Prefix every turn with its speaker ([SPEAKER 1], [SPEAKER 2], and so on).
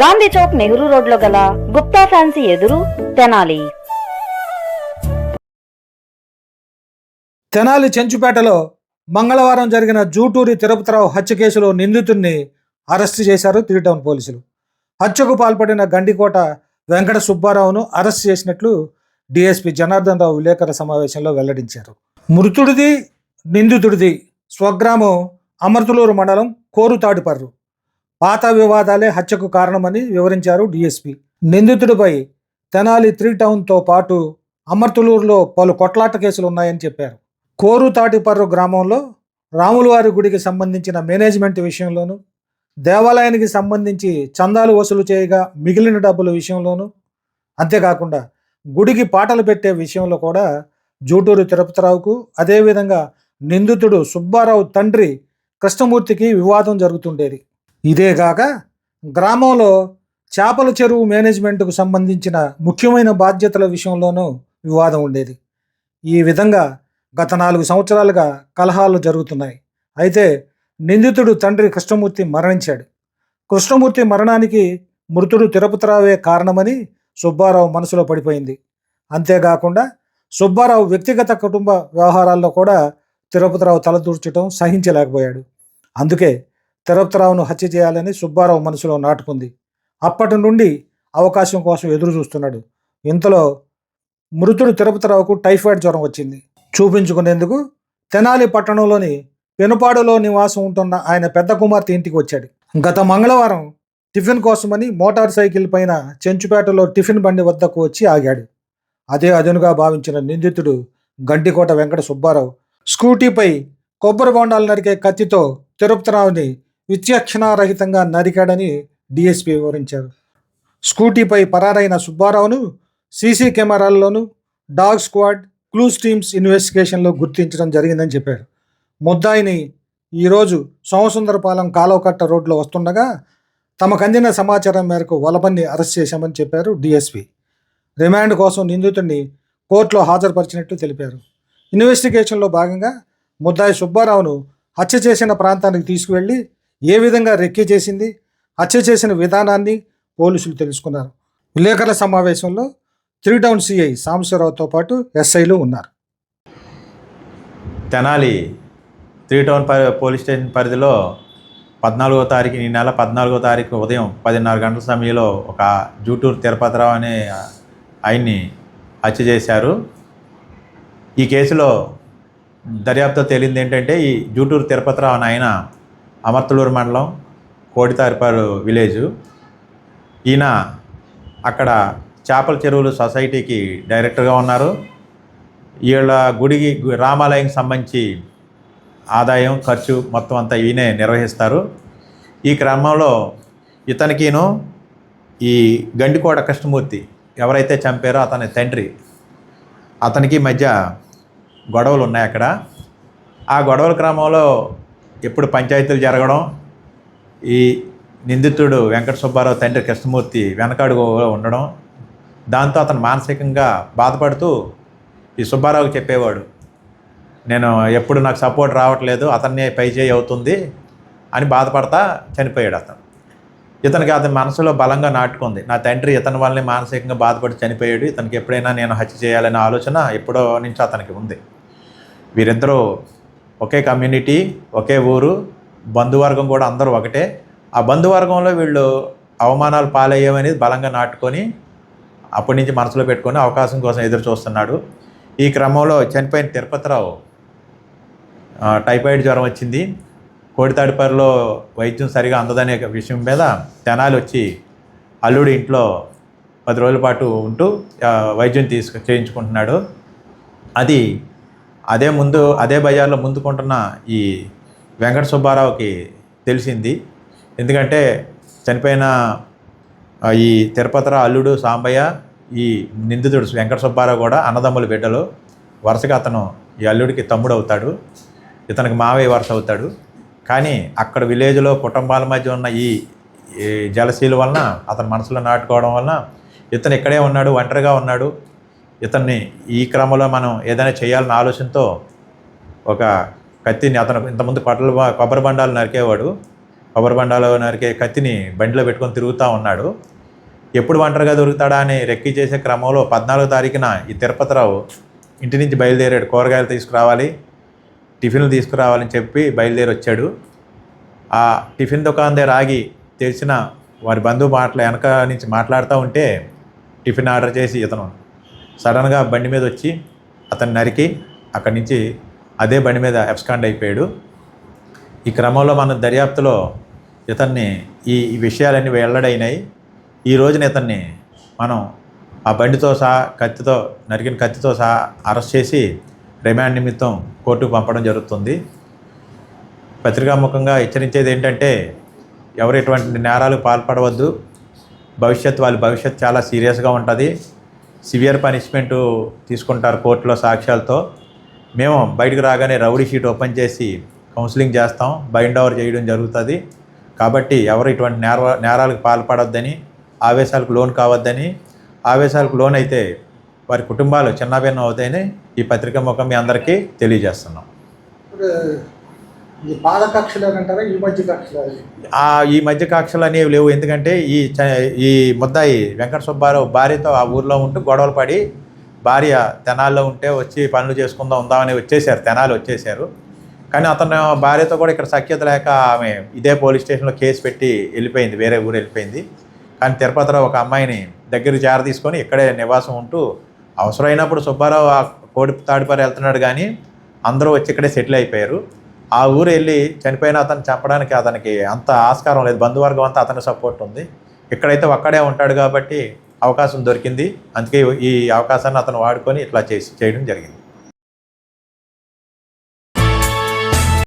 [SPEAKER 1] గాంధీ చౌక్ నెహ్రూ రోడ్లో గల గుప్తా ఫ్యాన్సీ ఎదురు తెనాలి.
[SPEAKER 2] తెనాలి చెంచుపేటలో మంగళవారం జరిగిన జూటూరి తిరుపతిరావు హత్య కేసులో నిందితుడిని అరెస్టు చేశారు త్రీ టౌన్ పోలీసులు. హత్యకు పాల్పడిన గండికోట వెంకట సుబ్బారావును అరెస్ట్ చేసినట్లు డిఎస్పి జనార్దన్ రావు విలేకరుల సమావేశంలో వెల్లడించారు. మృతుడిది నిందితుడిది స్వగ్రామం అమర్తులూరు మండలం కోరుతాడిపర్రు. పాత వివాదాలే హత్యకు కారణమని వివరించారు డిఎస్పి. నిందితుడిపై తెనాలి త్రీ టౌన్తో పాటు అమర్తులూరులో పలు కొట్లాట కేసులు ఉన్నాయని చెప్పారు. కోరుతాటిపర్రు గ్రామంలో రాములవారి గుడికి సంబంధించిన మేనేజ్మెంట్ విషయంలోనూ దేవాలయానికి సంబంధించి చందాలు వసూలు చేయగా మిగిలిన డబ్బుల విషయంలోనూ అంతేకాకుండా గుడికి పాటలు పెట్టే విషయంలో కూడా జూటూరు తిరుపతిరావుకు అదేవిధంగా నిందితుడు సుబ్బారావు తండ్రి కృష్ణమూర్తికి వివాదం జరుగుతుండేది. ఇదేగాక గ్రామంలో చేపల చెరువు మేనేజ్మెంట్కు సంబంధించిన ముఖ్యమైన బాధ్యతల విషయంలోనూ వివాదం ఉండేది. ఈ విధంగా గత నాలుగు సంవత్సరాలుగా కలహాలు జరుగుతున్నాయి. అయితే నిందితుడు తండ్రి కృష్ణమూర్తి మరణించాడు. కృష్ణమూర్తి మరణానికి మృతుడు తిరుపతిరావే కారణమని సుబ్బారావు మనసులో పడిపోయింది. అంతేకాకుండా సుబ్బారావు వ్యక్తిగత కుటుంబ వ్యవహారాల్లో కూడా తిరుపతిరావు తలదూర్చడం సహించలేకపోయాడు. అందుకే తిరుపతిరావును హత్య చేయాలని సుబ్బారావు మనసులో నాటుకుంది. అప్పటి నుండి అవకాశం కోసం ఎదురు చూస్తున్నాడు ఇంతలో మృతుడు తిరుపతిరావుకు టైఫాయిడ్ జ్వరం వచ్చింది. చూపించుకునేందుకు తెనాలి పట్టణంలోని పెనుపాడులో నివాసం ఉంటున్న ఆయన పెద్ద కుమార్తె ఇంటికి వచ్చాడు. గత మంగళవారం టిఫిన్ కోసమని మోటార్ సైకిల్ పైన చెంచుపేటలో టిఫిన్ బండి వద్దకు వచ్చి ఆగాడు. అదే అదునుగా భావించిన నిందితుడు గంటికోట వెంకట సుబ్బారావు స్కూటీపై కొబ్బరి బొండాలు నరికే కత్తితో తిరుపతిరావుని విచక్షణారహితంగా నరికాడని డిఎస్పీ వివరించారు. స్కూటీపై పరారైన సుబ్బారావును సీసీ కెమెరాల్లోనూ డాగ్ స్క్వాడ్ క్లూస్ టీమ్స్ ఇన్వెస్టిగేషన్లో గుర్తించడం జరిగిందని చెప్పారు. ముద్దాయిని ఈరోజు సోమసుందరపాలెం కాలువకట్ట రోడ్లో వస్తుండగా తమకు అందిన సమాచారం మేరకు వలబన్ని అరెస్ట్ చేశామని చెప్పారు డిఎస్పి. రిమాండ్ కోసం నిందితుడిని కోర్టులో హాజరుపరిచినట్లు తెలిపారు. ఇన్వెస్టిగేషన్లో భాగంగా ముద్దాయి సుబ్బారావును హత్య చేసిన ప్రాంతానికి తీసుకువెళ్ళి ఏ విధంగా రెక్కి చేసింది హత్య చేసిన విధానాన్ని పోలీసులు తెలుసుకున్నారు. విలేకరుల సమావేశంలో త్రీ టౌన్ సిఐ సాంబశివరావుతో పాటు ఎస్ఐలు ఉన్నారు.
[SPEAKER 3] తెనాలి త్రీ టౌన్ పరి పోలీస్ స్టేషన్ పరిధిలో పద్నాలుగో తారీఖు ఈ నెల పద్నాలుగో తారీఖు ఉదయం పదిన్నర గంటల సమయంలో ఒక జూటూరు తిరుపతిరావు అనే ఆయన్ని హత్య చేశారు. ఈ కేసులో దర్యాప్తు తేలింది ఏంటంటే ఈ జూటూరు తిరుపతిరావు అనే ఆయన అమర్తలూరు మండలం కోడితారిపారు విలేజు. ఈయన అక్కడ చేపల చెరువులు సొసైటీకి డైరెక్టర్గా ఉన్నారు. వీళ్ళ గుడికి రామాలయంకి సంబంధించి ఆదాయం ఖర్చు మొత్తం అంతా ఈయనే నిర్వహిస్తారు. ఈ క్రమంలో ఇతనికిను ఈ గండికోట కృష్ణమూర్తి ఎవరైతే చంపారో అతని తండ్రి అతనికి మధ్య గొడవలు ఉన్నాయి అక్కడ. ఆ గొడవల క్రమంలో ఎప్పుడు పంచాయతీలు జరగడం? ఈ నిందితుడు వెంకట సుబ్బారావు తండ్రి కృష్ణమూర్తి వెనకాడు ఉండడం దాంతో అతను మానసికంగా బాధపడుతూ ఈ సుబ్బారావుకి చెప్పేవాడు నేను ఎప్పుడు నాకు సపోర్ట్ రావట్లేదు అతన్నే పై చేయి అవుతుంది అని బాధపడతా చనిపోయాడు అతను. ఇతనికి అతని మనసులో బలంగా నాటుకుంది. నా తండ్రి ఇతని వల్లనే మానసికంగా బాధపడి చనిపోయాడు. ఇతనికి ఎప్పుడైనా నేను హత్య చేయాలనే ఆలోచన ఎప్పుడో నుంచి అతనికి ఉంది. వీరిద్దరూ ఒకే కమ్యూనిటీ ఒకే ఊరు బంధువర్గం కూడా అందరూ ఒకటే. ఆ బంధువర్గంలో వీళ్ళు అవమానాలు పాలయ్యామనేది బలంగా నాటుకొని అప్పటి నుంచి మనసులో పెట్టుకొని అవకాశం కోసం ఎదురు చూస్తున్నాడు. ఈ క్రమంలో చనిపోయిన తిరుపతిరావు టైఫాయిడ్ జ్వరం వచ్చింది. కోడితాడిపరిలో వైద్యం సరిగా అందదనే విషయం మీద జనాలు వచ్చి అల్లుడి ఇంట్లో పది రోజుల పాటు ఉంటూ వైద్యం తీసుకు చేయించుకుంటున్నాడు. అది అదే ముందు అదే బజార్లో ముందుకుంటున్న ఈ వెంకట సుబ్బారావుకి తెలిసింది. ఎందుకంటే చనిపోయిన ఈ తిరుపతిరా అల్లుడు సాంబయ్య ఈ నిందితుడు వెంకట సుబ్బారావు కూడా అన్నదమ్ముల బిడ్డలు. వరుసగా అతను ఈ అల్లుడికి తమ్ముడు అవుతాడు. ఇతనికి మావయ్య వరుస అవుతాడు. కానీ అక్కడ విలేజ్లో కుటుంబాల మధ్య ఉన్న ఈ ఈ జలశీల వలన అతని మనసులో నాటుకోవడం వలన ఇతను ఇక్కడే ఉన్నాడు ఒంటరిగా ఉన్నాడు. ఇతన్ని ఈ క్రమంలో మనం ఏదైనా చేయాలన్న ఆలోచనతో ఒక కత్తిని అతను ఇంతకుముందు కొట్టలు కొబ్బరి బండాలు నరికేవాడు. కొబ్బరి బండాలు నరికే కత్తిని బండిలో పెట్టుకొని తిరుగుతూ ఉన్నాడు. ఎప్పుడు ఒంటరిగా దొరుకుతాడా అని రెక్కి చేసే క్రమంలో పద్నాలుగో తారీఖున ఈ తిరుపతిరావు ఇంటి నుంచి బయలుదేరాడు. కూరగాయలు తీసుకురావాలి టిఫిన్లు తీసుకురావాలని చెప్పి బయలుదేరి వచ్చాడు. ఆ టిఫిన్ దుకాణం దగ్గర ఆగి తెలిసిన వారి బంధువు మాటలు వెనక నుంచి మాట్లాడుతూ ఉంటే టిఫిన్ ఆర్డర్ చేసి ఇతను సడన్గా బండి మీద వచ్చి అతన్ని నరికి అక్కడి నుంచి అదే బండి మీద ఎబ్స్కాండ్ అయిపోయాడు. ఈ క్రమంలో మన దర్యాప్తులో ఇతన్ని ఈ విషయాలన్నీ వెల్లడైనాయి. ఈ రోజున ఇతన్ని మనం ఆ బండితో సహా కత్తితో నరికిన కత్తితో సహా అరెస్ట్ చేసి రిమాండ్ నిమిత్తం కోర్టుకు పంపడం జరుగుతుంది. పత్రికాముఖంగా హెచ్చరించేది ఏంటంటే ఎవరు ఇటువంటి నేరాలు పాల్పడవద్దు. భవిష్యత్ వాళ్ళ భవిష్యత్ చాలా సీరియస్గా ఉంటుంది. సివియర్ పనిష్మెంట్ తీసుకుంటారు కోర్టులో సాక్ష్యాలతో. మేము బయటకు రాగానే రౌడీ షీట్ ఓపెన్ చేసి కౌన్సిలింగ్ చేస్తాం. బైండ్ ఓవర్ చేయడం జరుగుతుంది. కాబట్టి ఎవరు ఇటువంటి నేర నేరాలకు పాల్పడొద్దని ఆవేశాలకు లోన్ కావద్దని ఆవేశాలకు లోన్ అయితే వారి కుటుంబాలు చిన్నభిన్నం అవుతాయని ఈ పత్రిక ముఖం మీ అందరికీ తెలియజేస్తున్నాం.
[SPEAKER 2] ఈ పాదకక్షలు అని అంటారా? ఈ మధ్య కక్షలు
[SPEAKER 3] ఈ మధ్య కక్షలు అనేవి లేవు. ఎందుకంటే ఈ ఈ ముద్దాయి వెంకట సుబ్బారావు భార్యతో ఆ ఊర్లో ఉంటూ గొడవలు పడి భార్య తెనాల్లో ఉంటే వచ్చి పనులు చేసుకుందాం ఉందామని వచ్చేసారు తెనాలు వచ్చేసారు కానీ అతను భార్యతో కూడా ఇక్కడ సఖ్యత లేక ఆమె ఇదే పోలీస్ స్టేషన్లో కేసు పెట్టి వెళ్ళిపోయింది వేరే ఊరు వెళ్ళిపోయింది. కానీ తిరుపతిలో ఒక అమ్మాయిని దగ్గర జార తీసుకొని ఇక్కడే నివాసం ఉంటూ అవసరమైనప్పుడు సుబ్బారావు ఆ కోడి తాడిపారి వెళ్తున్నాడు కానీ అందరూ వచ్చి ఇక్కడే సెటిల్ అయిపోయారు. ఆ ఊరు వెళ్ళి చనిపోయిన అతను చంపడానికి అతనికి అంత ఆస్కారం లేదు. బంధువర్గం అంతా అతని సపోర్ట్ ఉంది. ఇక్కడైతే ఒక్కడే ఉంటాడు కాబట్టి అవకాశం దొరికింది. అందుకే ఈ అవకాశాన్ని అతను వాడుకొని ఇట్లా చేసి చేయడం జరిగింది.